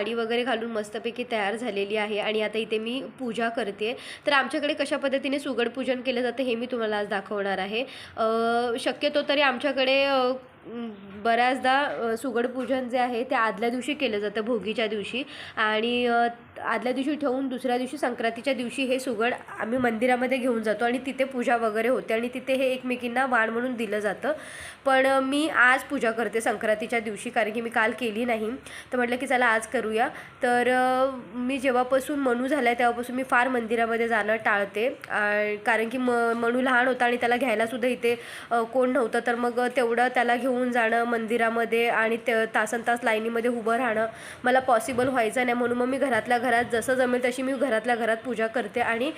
साडी वगैरे घालून मस्तपैकी तयार झालेली आहे आणि आता इथे मी पूजा करते. तर आमच्याकडे कशा पद्धतीने सुगड पूजन केलं जातं हे मी तुम्हाला आज दाखवणार आहे. शक्यतो तरी आमच्याकडे बऱ्याचदा सुगडपूजन सुगड पूजन जे आहे ते आदल्या दिवशी केलं जातं भोगीच्या दिवशी. आणि आदल्या दिवशी ठेवून दुसऱ्या दिवशी संक्रांतीच्या दिवशी हे सुगड आम्ही मंदिरामध्ये घेऊन जातो आणि तिथे पूजा वगैरे होते आणि तिथे हे एकमेकींना वाण म्हणून दिलं जातं. पण मी आज पूजा करते संक्रांतीच्या दिवशी कारण की मी काल केली नाही. तर म्हटलं की चला आज करूया. तर मी जेव्हापासून मनू झाला आहे तेव्हापासून मी फार मंदिरामध्ये जाणं टाळते. कारण की म मनू लहान होता आणि त्याला घ्यायलासुद्धा इथे कोण नव्हतं. तर मग तेवढं त्याला घेऊन जाणं मंदिरामध्ये आणि ते तासन तास लाईनीमध्ये उभं राहणं मला पॉसिबल व्हायचं नाही. म्हणून मग मी घरातल्या घरात जसं जमेल तशी मी घरातल्या घरात पूजा करते आणि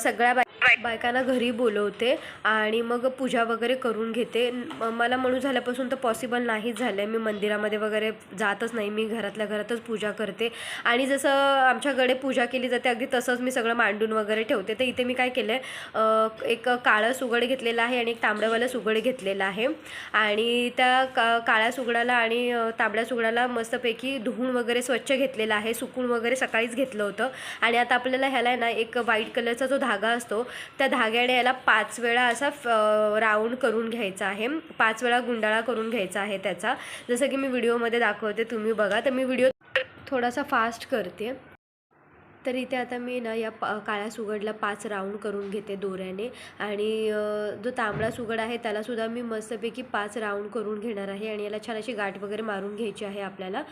सगळ्या बाय बायकांना घरी बोलवते आणि मग पूजा वगैरे करून घेते. मला म्हणू झाल्यापासून तर पॉसिबल नाहीच झालं आहे मी मंदिरामध्ये वगैरे जातच नाही. मी घरातल्या घरातच पूजा करते. आणि जसं आमच्याकडे पूजा केली जाते अगदी तसंच मी सगळं मांडून वगैरे ठेवते. तर इथे मी काय केलं आहे एक काळं सुगड घेतलेलं आहे आणि एक तांबडंवालं सुगड घेतलेलं आहे. आणि त्या का काळ्या सुगडाला आणि तांबड्या सुगडाला मस्तपैकी धुवून वगैरे स्वच्छ घेतलेलं आहे सुकून वगैरे सकाळीच घेतलं होतं. आणि आता आपल्याला ह्याला आहे ना एक व्हाईट कलरचा जो धागा असतो त्या धाग्याने याला पाच वेळा असा राऊंड करून घ्यायचा आहे. पाच वेळा गुंडाळा करून घ्यायचा आहे त्याचा. जसं की मी व्हिडिओमध्ये दाखवते तुम्ही बघा. तर मी व्हिडिओ थोडासा फास्ट करते. तर इथे आता मी ना या पा काळ्या सुगडला पाच राऊंड करून घेते दोऱ्याने. आणि जो तांबडा सुगड आहे त्यालासुद्धा मी मस्तपैकी पाच राऊंड करून घेणार आहे. आणि याला छान अशी गाठ वगैरे मारून घ्यायची आहे आपल्याला.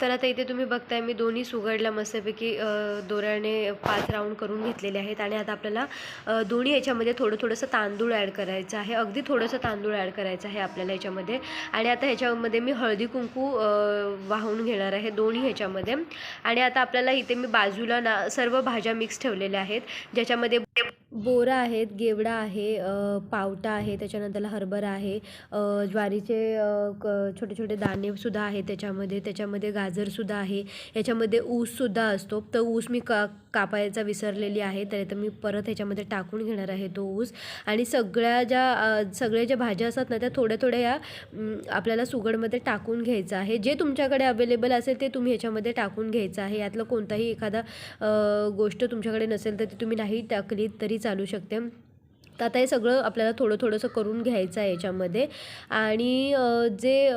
तर आता इथे तुम्ही बघताय मी दोन्ही सुगडला मस्तपैकी दोऱ्याने पाच राऊंड करून घेतलेले आहेत आणि आता आपल्याला दोन्ही याच्यामध्ये थोडं थोडंसं तांदूळ ॲड करायचं आहे. अगदी थोडंसं तांदूळ ॲड करायचं आहे आपल्याला याच्यामध्ये. आणि आता ह्याच्यामध्ये मी हळदी कुंकू वाहून घेणार आहे दोन्ही ह्याच्यामध्ये. आणि आता आपल्याला इथे मी बाजूला ना सर्व भाज्या मिक्स ठेवलेल्या आहेत ज्याच्यामध्ये बोरा आहेत गेवडा आहे पावटा आहे त्याच्यानंतरला हरभरा आहे. ज्वारीचे क छोटे छोटे दाणेसुद्धा आहेत त्याच्यामध्ये. त्याच्यामध्ये गाजरसुद्धा आहे. याच्यामध्ये ऊससुद्धा असतो. तर ऊस मी क कापायचा विसरलेली आहे तर तर मी परत ह्याच्यामध्ये टाकून घेणार आहे तो ऊस. आणि सगळ्या ज्या सगळ्या ज्या भाज्या असतात ना त्या थोड्या थोड्या या आपल्याला सुगडमध्ये टाकून घ्यायचं आहे. जे तुमच्याकडे अवेलेबल असेल ते तुम्ही ह्याच्यामध्ये टाकून घ्यायचं आहे. यातलं कोणताही एखादा गोष्ट तुमच्याकडे नसेल तर ती तुम्ही नाही टाकली तरी चालू शकते. तर आता हे सगळं आपल्याला थोडं थोडंसं करून घ्यायचं आहे याच्यामध्ये. आणि जे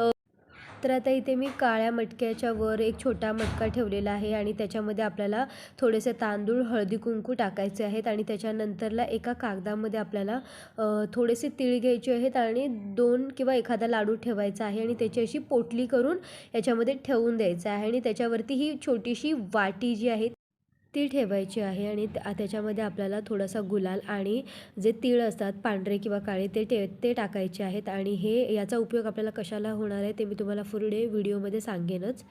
तर आता इथे मी काळ्या मटक्याच्या वर एक छोटा मटका ठेवलेला आहे आणि त्याच्यामध्ये आपल्याला थोडेसे तांदूळ हळदी कुंकू टाकायचे आहेत आणि त्याच्यानंतरला एका कागदामध्ये आपल्याला थोडेसे तीळ घ्यायचे आहेत आणि दोन किंवा एखादा लाडू ठेवायचा आहे आणि त्याची अशी पोटली करून याच्यामध्ये ठेवून द्यायचं आहे आणि त्याच्यावरती ही छोटीशी वाटी जी आहे ती ठेवायची आहे आणि त्याच्यामध्ये आपल्याला थोडासा गुलाल आणि जे तीळ असतात पांढरे किंवा काळे ते टे ते टाकायचे आहेत. आणि हे याचा उपयोग आपल्याला कशाला होणार आहे ते मी तुम्हाला पुढे व्हिडिओमध्ये सांगेनच.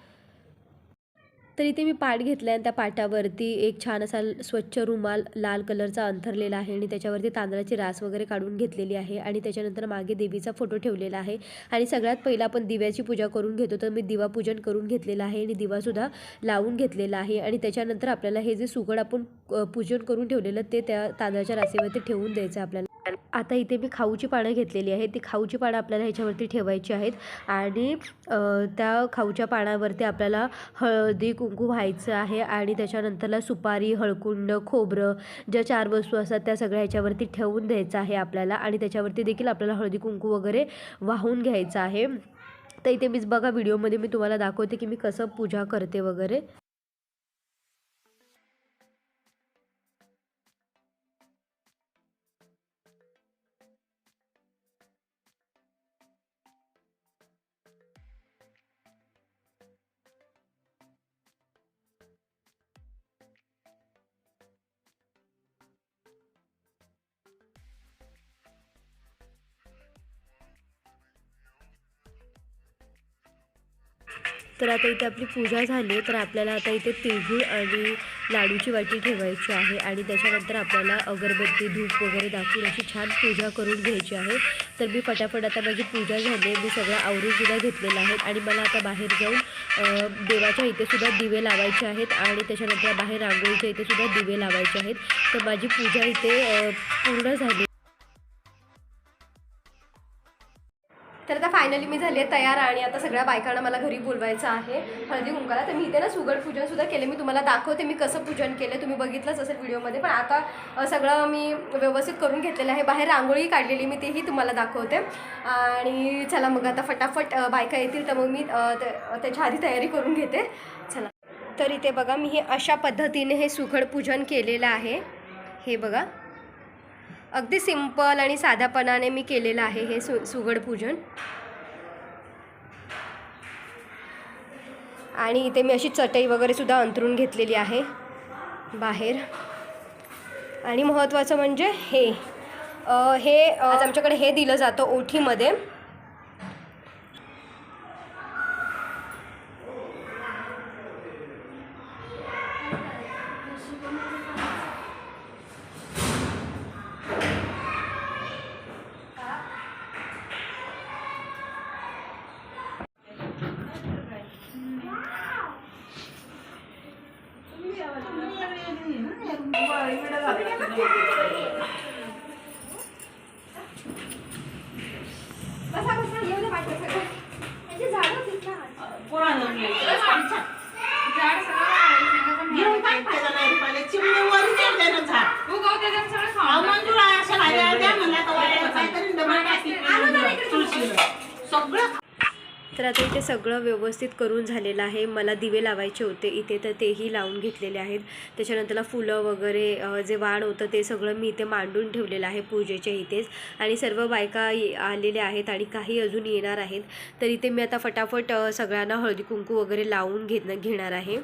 तर इथे मी पाट घेतला आणि त्या पाटावरती एक छान असा स्वच्छ रुमाल लाल कलरचा अंथरलेला आहे आणि त्याच्यावरती तांदळाची रास वगैरे काढून घेतलेली आहे आणि त्याच्यानंतर मागे देवीचा फोटो ठेवलेला आहे. आणि सगळ्यात पहिला आपण दिव्याची पूजा करून घेतो तर मी दिवापूजन करून घेतलेलं आहे आणि दिवासुद्धा लावून घेतलेला आहे. आणि त्याच्यानंतर आपल्याला हे जे सुगड आपण पूजन करून ठेवलेलं ते त्या तांदळाच्या रासेवरती ठेवून द्यायचं आहे आपल्याला. आता इथे मी खाऊची पानं घेतलेली आहेत. ती खाऊची पानं आपल्याला ह्याच्यावरती ठेवायची आहेत. आणि त्या खाऊच्या पानावरती आपल्याला हळदी कुंकू व्हायचं आहे. आणि त्याच्यानंतरला सुपारी हळकुंड खोबरं ज्या चार वस्तू असतात त्या सगळ्या ह्याच्यावरती ठेवून द्यायचं आहे आपल्याला. आणि त्याच्यावरती देखील आपल्याला हळदी कुंकू वगैरे वाहून घ्यायचं आहे. तर इथे मीच बघा व्हिडिओमध्ये मी तुम्हाला दाखवते की मी कसं पूजा करते वगैरे. तर आता इथे आपली पूजा झाली तर आपल्याला आता इथे तिळगुळ आणि लाडूची वाटी ठेवायची आहे आणि त्याच्यानंतर आपल्याला अगरबत्ती धूप वगैरे दाखवून अशी छान पूजा करून घ्यायची आहे. तर मी फटाफट आता माझी पूजा झाली मी सगळं आवरूनसुद्धा घेतलेला आहे आणि मला आता बाहेर जाऊन देवाच्या इथेसुद्धा दिवे लावायचे आहेत आणि त्याच्यानंतर बाहेर रांगोळीच्या इथेसुद्धा दिवे लावायचे आहेत. तर माझी पूजा इथे पूर्ण झाली फायनली मी झाली आहे तयार आणि आता सगळ्या बायकांना मला घरी बोलवायचं आहे. हळदी कुंकाला. तर मी इथे ना सुगड पूजन सुद्धा केले मी तुम्हाला दाखवते मी कसं पूजन केलं तुम्ही बघितलंच असेल व्हिडिओमध्ये. पण आता सगळं मी व्यवस्थित करून घेतलेलं आहे. बाहेर रांगोळी काढलेली मी तेही तुम्हाला दाखवते. आणि चला मग आता फटाफट बायका येतील तर मग मी त्याच्या आधी तयारी करून घेते. चला. तर इथे बघा मी हे अशा पद्धतीने हे सुगड पूजन केलेलं आहे. हे बघा. अगदी सिंपल आणि साध्यापणाने मी केलेलं आहे हे सु सुगड पूजन. आणि इथे मी अशी चटई वगैरे सुद्धा अंतरून घेतलेली आहे बाहेर. आणि महत्त्वाचं म्हणजे हे. आ, हे आज आमच्याकडे हे दिलं जातं ओठीमध्ये. घेऊन तर आता इथे सगळं व्यवस्थित करून झालेलं आहे. मला दिवे लावायचे होते. इथे तर तेही लावून घेतलेले आहेत. त्याच्यानंतरला फुलं वगैरे जे वाण होतं ते सगळं मी इथे मांडून ठेवलेलं आहे पूजेच्या इथेच. आणि सर्व बायका आलेल्या आहेत आणि काही अजून येणार आहेत. तर इथे मी आता फटाफट सगळ्यांना हळदी कुंकू वगैरे लावून घेणं घेणार आहे.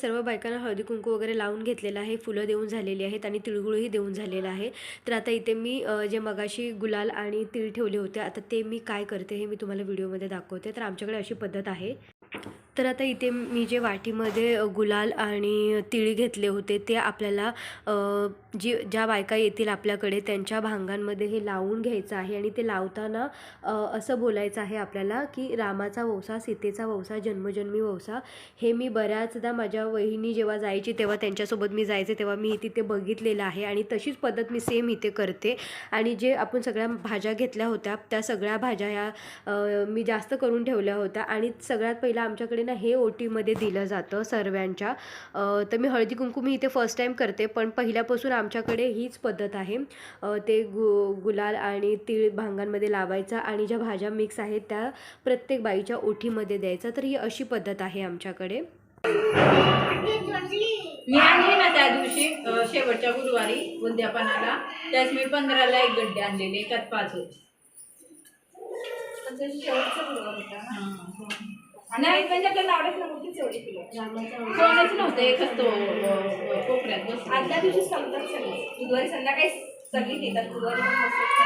सर्व बायकांना हळदी कुंकू वगैरे लावून घेतलेलं आहे फुलं देऊन झालेली आहेत आणि तिळगुळही देऊन झालेलं आहे. तर आता इथे मी जे मगाशी गुलाल आणि तिळ ठेवले होते आता ते मी काय करते हे मी तुम्हाला व्हिडिओमध्ये दाखवते. तर आमच्याकडे अशी पद्धत आहे. तर आता इथे मी जे वाटीमध्ये गुलाल आणि तिळी घेतले होते ते आपल्याला जी ज्या बायका येतील आपल्याकडे त्यांच्या भांगांमध्ये हे लावून घ्यायचं आहे आणि ते लावताना असं बोलायचं आहे आपल्याला की रामाचा वंसा सीतेचा वंसा जन्मजन्मी वंसा हे मी बऱ्याचदा माझ्या वहिनी जेव्हा जायची तेव्हा त्यांच्यासोबत मी जायचे तेव्हा मी तिथे बघितलेलं आहे आणि तशीच पद्धत मी सेम इथे करते. आणि जे आपण सगळ्या भाज्या घेतल्या होत्या त्या सगळ्या भाज्या ह्या मी जास्त करून ठेवल्या होत्या आणि सगळ्यात पहिलं आमच्याकडे ना हे ओटीमध्ये दिलं जातं सर्व्यांच्या तर मी हळदी कुंकू मी इथे फर्स्ट टाईम करते पण पहिल्यापासून आमच्याकडे हीच पद्धत आहे. ते गु गुलाल आणि तीळ भांगांमध्ये लावायचा आणि ज्या भाज्या मिक्स आहेत त्या प्रत्येक बाईच्या ओठीमध्ये द्यायचा तर ही अशी पद्धत आहे आमच्याकडे. मी आणली ना त्या दिवशी शेवटच्या गुरुवारी उद्यापनाला. त्याच मी पंधराला एक गड्डे आणलेले त्यात पाच होते. नाही आपल्या लावण्यात नव्हतीच एवढी किलो सोनच नव्हतं एकच तो कोपऱ्यात. आदल्या दिवशी सांगतात सगळे. बुधवारी संध्याकाळी सगळी येतात बुधवारी पण मस्त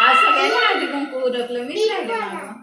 आज सगळ्यांना हळदी कुंकू उरकलं राहिले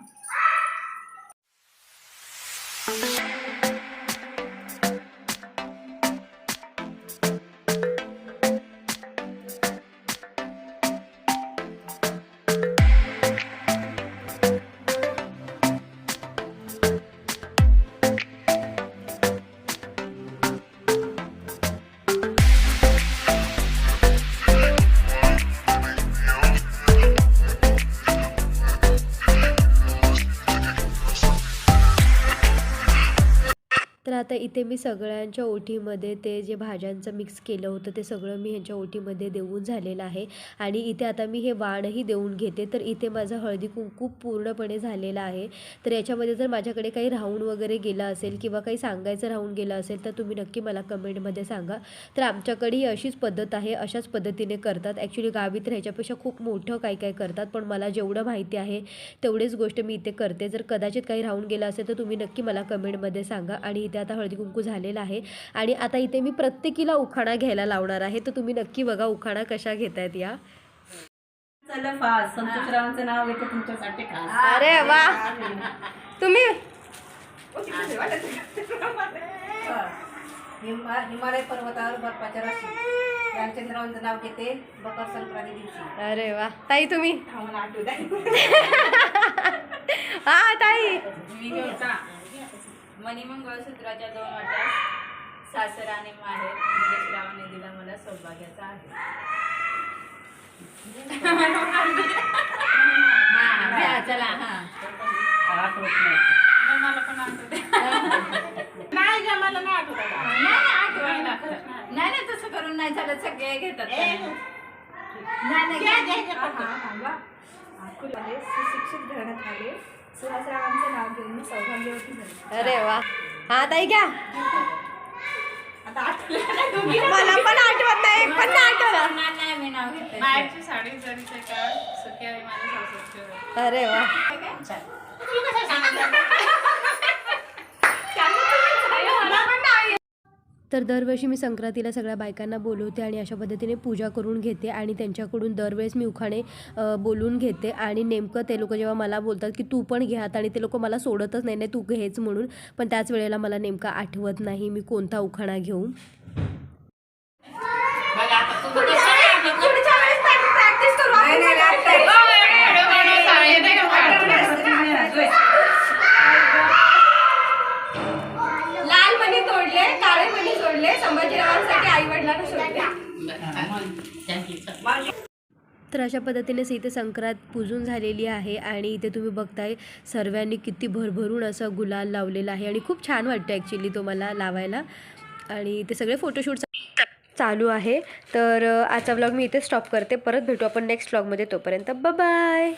आता इथे मी सगळ्यांच्या ओटीमध्ये ते जे भाज्यांचं मिक्स केलं होतं ते सगळं मी ह्यांच्या ओटीमध्ये देऊन झालेलं आहे. आणि इथे आता मी हे वाणही देऊन घेते. तर इथे माझं हळदी कुंकू पूर्णपणे झालेलं आहे. तर याच्यामध्ये जर माझ्याकडे काही राहून वगैरे गेलं असेल किंवा काही सांगायचं राहून गेलं असेल तर तुम्ही नक्की मला कमेंटमध्ये सांगा. तर आमच्याकडेही अशीच पद्धत आहे. अशाच पद्धतीने करतात. ॲक्च्युली गावी तर ह्याच्यापेक्षा खूप मोठं काय काय करतात. पण मला जेवढं माहिती आहे तेवढीच गोष्ट मी इथे करते. जर कदाचित काही राहून गेलं असेल तर तुम्ही नक्की मला कमेंटमध्ये सांगा. आणि इथे आता हळदी कुंकू झालेलं आहे. आणि आता इथे मी प्रत्येकीला उखाणा घ्यायला लावणार आहे. तर तुम्ही नक्की बघा उखाणा कशा घेत आहेत या. चला फास संतोषरावांचं नाव घेते तुमच्यासाठी खास. अरे वा! तुम्ही? हिमा- हिमालय पर्वतावर बर्फाच्या राशी. रामचंद्रावांचं नाव घेते मकर संक्रांती दिवशी. अरे वा! ताई तुम्ही? आठवत हा ताई. मणिमंगळसूत्राच्या दोन वाट्या सासर आणि माहेर श्रावणे दिला मला सौभाग्याचा आहे हा, चला आठवत नाही नाही ग मला नाही आठवत तसं करून नाही झालं. सगळे घेतात. सुशिक्षित घराण्यात आले. सुहासरावांचं नाव घेऊन अरे वा. हा ताई घ्या. दोघी. मला पण आठवत नाही पण नाही आठवलं नाही नाही मी नाव घेते माहेरची साडी जरीचे काळ सख्या माझ्या सासरचे अरे वा तू कसं सांगितलं? तर दरवर्षी मी संक्रांतीला सगळ्या बायकांना बोलवते आणि अशा पद्धतीने पूजा करून घेते आणि त्यांच्याकडून दरवेळेस मी उखाणे बोलून घेते आणि नेमकं ते लोक जेव्हा मला बोलतात की तू पण घे हात आणि ते लोक मला सोडतच नाही नाही तू घेच म्हणून पण त्याच वेळेला मला नेमका आठवत नाही मी कोणता उखाणा घेऊ बघा आता तू कसं नाही आठवत? प्रॅक्टिस करू नाही, नाही, नाही, लाल मणी तोडले काळे मणी सोडले. संभाजीरावांसाठी आई वडिलांना सोडले. तर अशा पद्धतीनेच इथे संक्रांत पूजून झालेली आहे आणि इथे तुम्ही बघताय सर्वांनी किती भरभरून असं गुलाल लावलेला आहे आणि खूप छान वाटतं ॲक्च्युली तो मला लावायला. आणि ते सगळे फोटोशूट चालू आहे. तर आजचा ब्लॉग मी इथे स्टॉप करते. परत भेटू आपण नेक्स्ट ब्लॉगमध्ये तोपर्यंत बाय